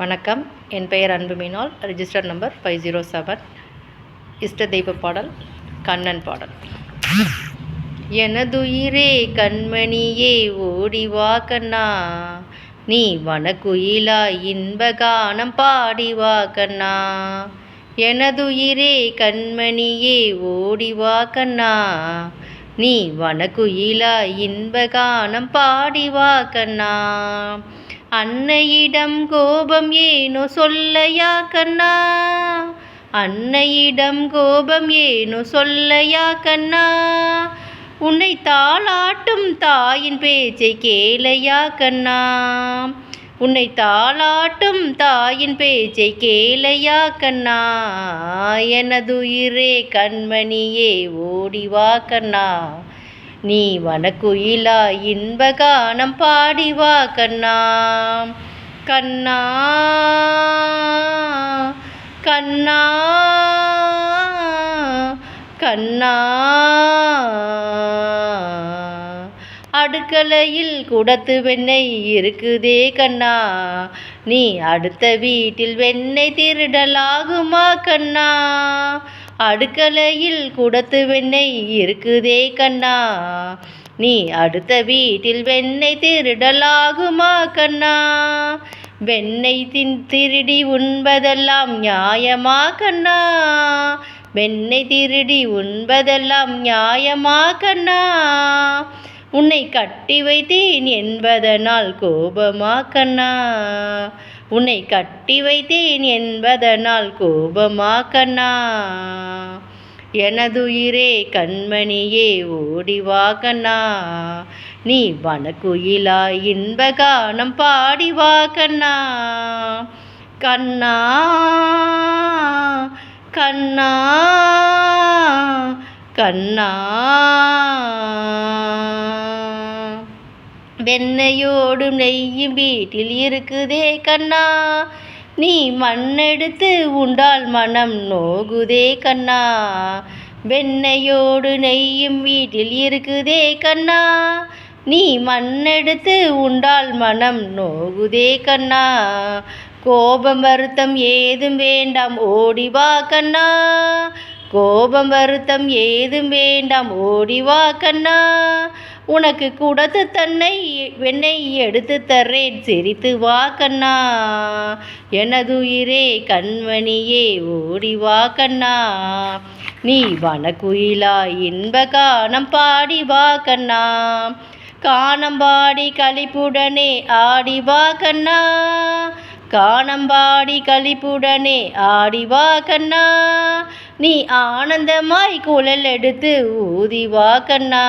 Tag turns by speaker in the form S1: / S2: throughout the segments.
S1: வணக்கம். என் பெயர் Anbu Meenal register number five zero seven இஷ்ட தெய்வ பாடல் கண்ணன் பாடல். எனதுயிரே கண்மணியே ஓடிவா கண்ணா. நீ வனக்குயிலாய் இன்பகானம் பாடிவா கண்ணா. எனதுயிரே கண்மணியே ஓடிவா கண்ணா. நீ வனக்குயிலாய் இன்பகானம் பாடிவா கண்ணா. அன்னையிடம் கோபம் ஏனோ சொல்லையா கண்ணா? அன்னையிடம் கோபம் ஏனோ சொல்லையா கண்ணா? உன்னை தாளாட்டும் தாயின் பேச்சை கேளையா கண்ணா? உன்னை தாளாட்டும் தாயின் பேச்சை கேளையா கண்ணா? எனதுயிரே கண்மணியே ஓடிவா கண்ணா? நீ வனக்குயிலா இன்பகானம் பாடிவா கண்ணா. கண்ணா. கண்ணா. கண்ணா. அடுக்கலையில் குடத்து வெண்ணெய் இருக்குதே கண்ணா. நீ அடுத்த வீட்டில் வெண்ணெய் திருடலாகுமா கண்ணா. அடுக்கலையில் குடத்து வெண்ணெய் இருக்குதே கண்ணா. நீ அடுத்த வீட்டில் வெண்ணெய் திருடலாகுமா கண்ணா. வெண்ணெய் தின் திருடி உண்பதெல்லாம் நியாயமா கண்ணா. வெண்ணெய் திருடி உண்பதெல்லாம் நியாயமா கண்ணா. உன்னை கட்டி வைத்தேன் என்பதனால் கோபமா கண்ணா. உன்னை கட்டி வைத்தேன் என்பதனால் கோபமா கண்ணா எனதுயிரே கண்மணியே ஓடிவா கண்ணா. நீ இன்ப கானம் பாடிவா கண்ணா. கண்ணா கண்ணா கண்ணா. வெண்ணையோடும் நெய்யும் வீட்டில் இருக்குதே கண்ணா. நீ மண்ணெடுத்து உண்டால் மனம் நோகுதே கண்ணா. வெண்ணையோடு நெய்யும் வீட்டில் இருக்குதே கண்ணா. நீ மண்ணெடுத்து உண்டால் மனம் நோகுதே கண்ணா. கோபம் வருத்தம் ஏதும் வேண்டாம் ஓடிவா கண்ணா. கோபம் வருத்தம் ஏதும் வேண்டாம் ஓடிவா கண்ணா. உனக்கு குடத்து தன்னை வெண்ணை எடுத்து தர்றேன் சிரித்து வா கண்ணா. எனதுயிரே கண்மணியே ஓடி வா கண்ணா. நீ வனக்குயிலா இன்ப காணம் பாடி வா கண்ணா. காணம்பாடி கழிப்புடனே ஆடி வா கண்ணா. காணம்பாடி கழிப்புடனே ஆடி வா கண்ணா. நீ ஆனந்தமாய் குழல் எடுத்து ஊதி வா கண்ணா.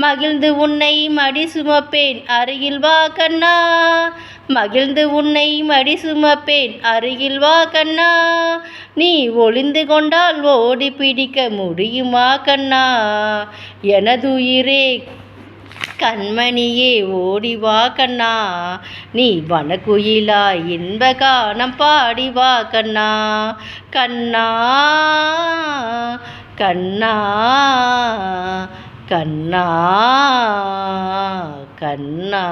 S1: மகிழ்ந்து உன்னை மடி சுமப்பேன் அருகில் வா கண்ணா. மகிழ்ந்து உன்னை மடி சுமப்பேன் அருகில் வா கண்ணா. நீ ஒளிந்து கொண்டால் ஓடி பிடிக்க முடியுமா கண்ணா? எனதுயிரே கண்மணியே ஓடி வா கண்ணா. நீ வனக்குயிலா இன்பகானம் பாடி வா கண்ணா. கண்ணா கண்ணா. கண்ணா கண்ணா